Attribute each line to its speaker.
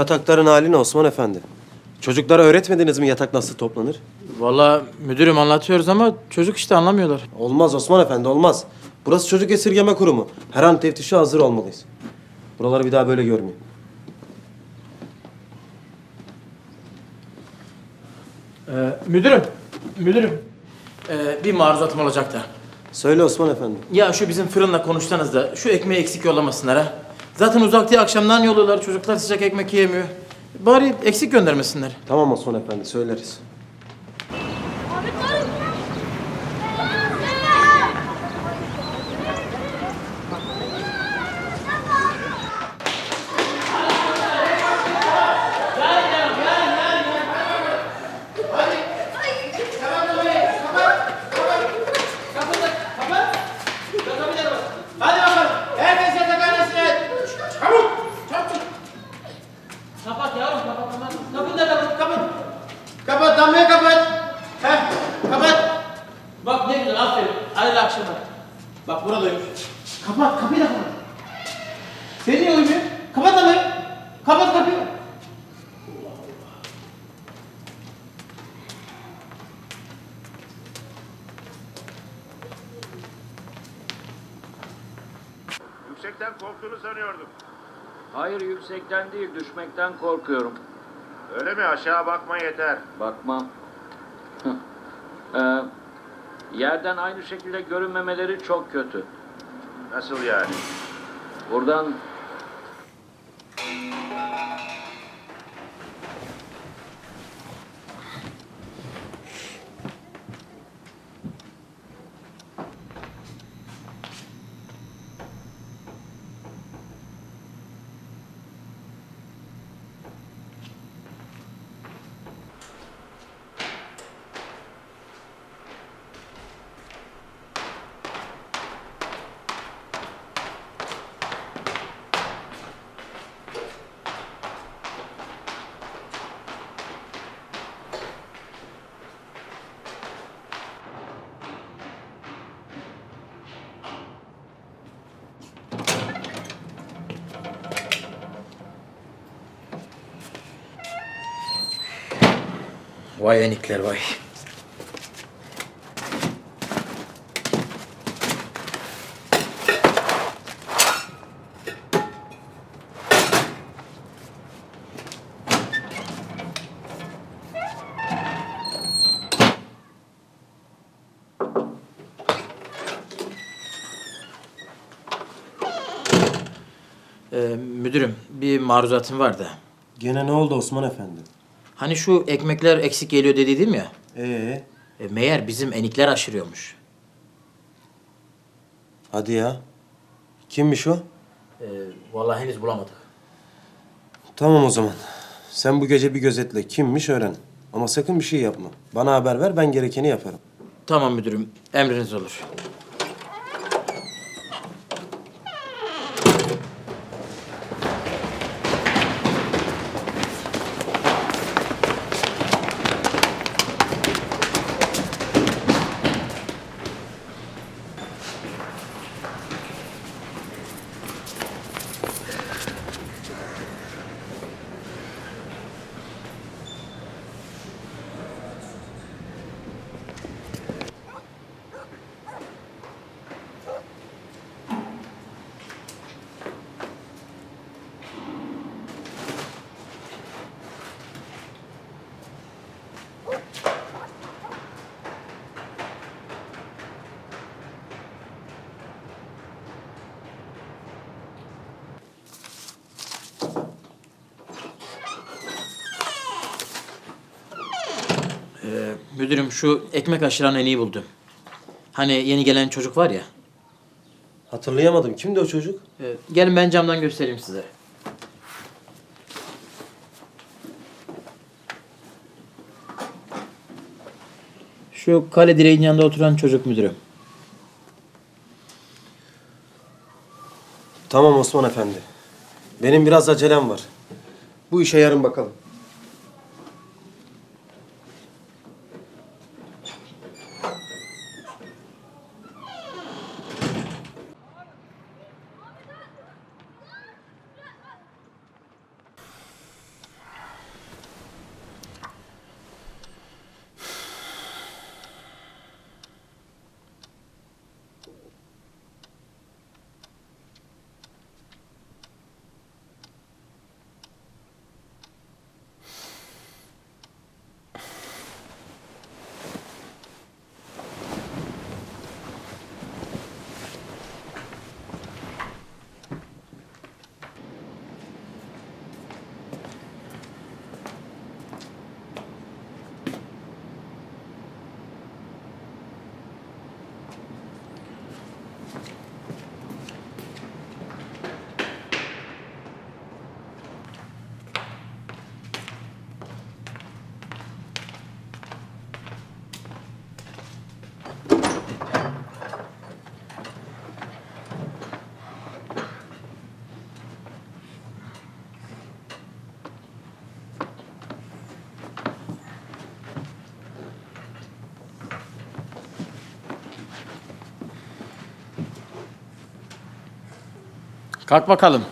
Speaker 1: yatakların hali ne Osman Efendi? Çocuklara öğretmediniz mi yatak nasıl toplanır?
Speaker 2: Vallahi müdürüm anlatıyoruz ama çocuk işte anlamıyorlar.
Speaker 1: Olmaz Osman Efendi olmaz. Burası çocuk esirgeme kurumu. Her an teftişe hazır olmalıyız. Buraları bir daha böyle görmeyeyim.
Speaker 2: Ee, müdürüm, müdürüm. Ee, bir maruzatım olacak da.
Speaker 1: Söyle Osman Efendi.
Speaker 2: Ya şu bizim fırınla konuşsanız da şu ekmeği eksik yollamasınlar ha. Zaten uzak diye akşamdan yolluyorlar. Çocuklar sıcak ekmek yiyemiyor. Bari eksik göndermesinler.
Speaker 1: Tamam Osman Efendi söyleriz.
Speaker 2: Hadi bakalım. Herkes yatakhanesine. Çabuk. Çabuk. Kapat yavrum kapat. kapat. Kapıyı da kapat. Kapat. Kapat lambayı kapat. Heh. Kapat. Bak ne güzel aferin. Hayırlı akşamlar. Bak burada uyumuş. Kapat kapıyı da kapat. Sen niye uyumuyorsun? Kapat lambayı. Kapat kapıyı.
Speaker 3: Yüksekten korktuğunu sanıyordum.
Speaker 4: Hayır yüksekten değil düşmekten korkuyorum.
Speaker 3: Öyle mi? Aşağı bakma yeter.
Speaker 4: Bakmam. Ee, yerden aynı şekilde görünmemeleri çok kötü.
Speaker 3: Nasıl yani?
Speaker 4: Buradan
Speaker 2: Vay enikler vay. Ee, müdürüm bir maruzatım var da.
Speaker 1: Gene ne oldu Osman Efendi?
Speaker 2: Hani şu ekmekler eksik geliyor dediydim ya.
Speaker 1: Ee,
Speaker 2: E, meğer bizim enikler aşırıyormuş.
Speaker 1: hadi ya. Kimmiş o?
Speaker 2: E, vallahi henüz bulamadık.
Speaker 1: Tamam o zaman. Sen bu gece bir gözetle. Kimmiş öğren. Ama sakın bir şey yapma. Bana haber ver ben gerekeni yaparım.
Speaker 2: Tamam müdürüm, emriniz olur. E, müdürüm şu ekmek aşıran eniği buldum. Hani yeni gelen çocuk var ya.
Speaker 1: Hatırlayamadım. Kimdi o çocuk?
Speaker 2: E, gelin ben camdan göstereyim size. Şu kale direğin yanında oturan çocuk müdürüm.
Speaker 1: Tamam Osman Efendi. Benim biraz acelem var. Bu işe yarın bakalım.
Speaker 2: Kalk bakalım.